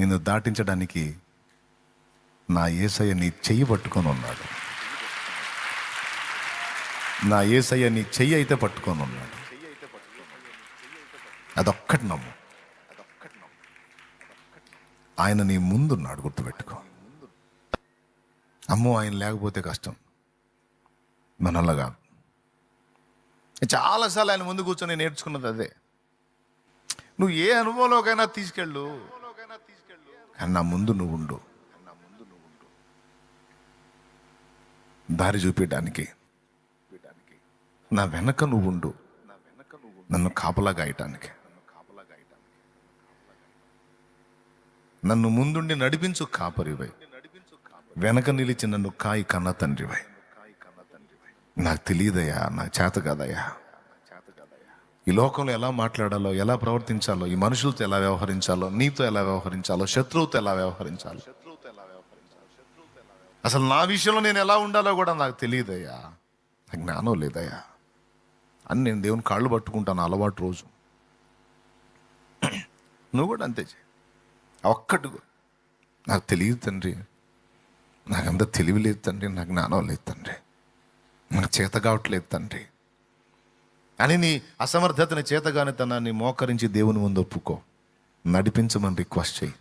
నిన్ను దాటించడానికి నా ఏసయ్య నీ చెయ్యి పట్టుకొని ఉన్నాడు. నా ఏసయ్య నీ చెయ్యి అయితే పట్టుకొని ఉన్నాడు. అదొక్కటి నమ్ము. ఆయన నీ ముందున్నాడు గుర్తుపెట్టుకో. అమ్మో ఆయన లేకపోతే కష్టం. మనల్లగా చాలాసార్లు ఆయన ముందు కూర్చొని నేర్చుకున్నది అదే. నువ్వు ఏ అనుభవంలోకైనా తీసుకెళ్ళు. కానీ నా ముందు నువ్వు ఉండు. దారి చూపించడానికి నా వెనక నువ్వు ఉండు. నన్ను కాపలా గాయటానికి. నన్ను ముందుండి నడిపించు కాపరివై. వెనక నిలిచి నన్ను కాయి కన్న తండ్రివై. నాకు తెలియదయ్యా నాకు చేత కాదయ్యా. ఈ లోకంలో ఎలా మాట్లాడాలో ఎలా ప్రవర్తించాలో ఈ మనుషులతో ఎలా వ్యవహరించాలో నీతో ఎలా వ్యవహరించాలో శత్రువుతో ఎలా వ్యవహరించాలో. అసలు నా విషయంలో నేను ఎలా ఉండాలో కూడా నాకు తెలియదయ్యా. నాకు జ్ఞానం లేదయ్యా. అని నేను దేవుని కాళ్ళు పట్టుకుంటాను అలవాటు రోజు. నువ్వు కూడా అంతే చేయి ఒక్కటి నాకు తెలియదు తండ్రి. నాకంత తెలివి లేదు తండ్రి. నాకు జ్ఞానం లేదు తండ్రి. నాకు చేత కావట్లేదు తండ్రి. అని నీ అసమర్థతని చేతగాని తనాన్ని మోకరించి దేవుని ముందు ఒప్పుకో. నడిపించమని రిక్వెస్ట్ చేయి.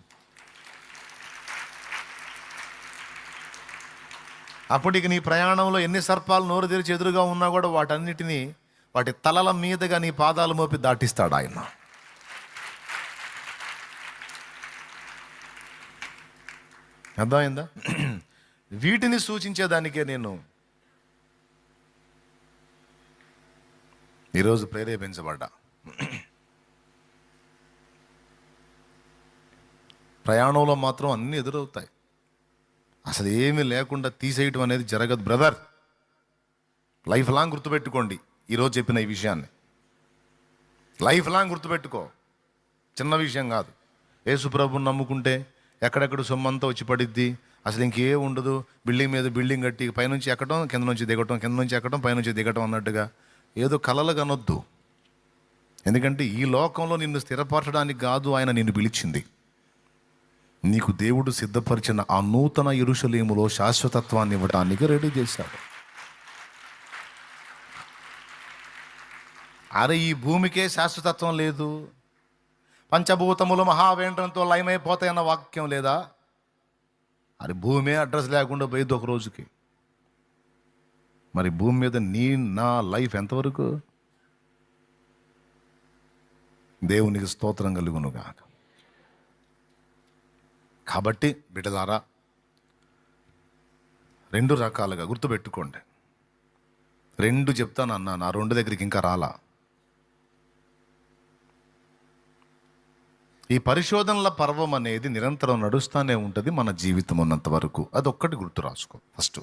అప్పటికి నీ ప్రయాణంలో ఎన్ని సర్పాలు నోరు తెరిచి ఎదురుగా ఉన్నా కూడా వాటన్నిటినీ వాటి తలల మీదుగా నీ పాదాలు మోపి దాటిస్తాడు ఆయన. అర్థమైందా? వీటిని సూచించేదానికే నేను ఈరోజు ప్రేరేపించబడ్డా. ప్రయాణంలో మాత్రం అన్నీ ఎదురవుతాయి. అసలు ఏమీ లేకుండా తీసేయటం అనేది జరగదు బ్రదర్. లైఫ్ లాంగ్ గుర్తుపెట్టుకోండి ఈరోజు చెప్పిన ఈ విషయాన్ని. లైఫ్ లాంగ్ గుర్తుపెట్టుకో. చిన్న విషయం కాదు. యేసుప్రభుని నమ్ముకుంటే ఎక్కడెక్కడ సొమ్మంతా వచ్చి పడిద్ది. అసలు ఇంకే ఉండదు. బిల్డింగ్ మీద బిల్డింగ్ కట్టి పైనుంచి ఎక్కడం కింద నుంచి దిగటం కింద నుంచి ఎక్కడం పైనుంచి దిగటం అన్నట్టుగా. ఏదో కలలు కనొద్దు ఎందుకంటే ఈ లోకంలో నిన్ను స్థిరపరచడానికి కాదు ఆయన నిన్ను పిలిచింది. నీకు దేవుడు సిద్ధపరిచిన ఆ నూతన ఇరుషలేములో శాశ్వతత్వాన్ని ఇవ్వటానికి రెడీ చేశాడు. అరే ఈ భూమికే శాశ్వతత్వం లేదు. పంచభూతములు మహావేంటంతో లయమైపోతాయన్న వాక్యం లేదా? అరే భూమే అడ్రస్ లేకుండా పోయింది ఒక రోజుకి. మరి భూమి మీద నీ నా లైఫ్ ఎంతవరకు? దేవునికి స్తోత్రం కలుగునుగా కాబట్టి బిడ్డదారా రెండు రకాలుగా గుర్తుపెట్టుకోండి. రెండు చెప్తాను అన్న నా రెండు దగ్గరికి ఇంకా రాలా? ఈ పరిశోధనల పర్వం అనేది నిరంతరం నడుస్తూనే ఉంటుంది మన జీవితం ఉన్నంత వరకు. అది ఒక్కటి గుర్తు రాసుకో ఫస్ట్.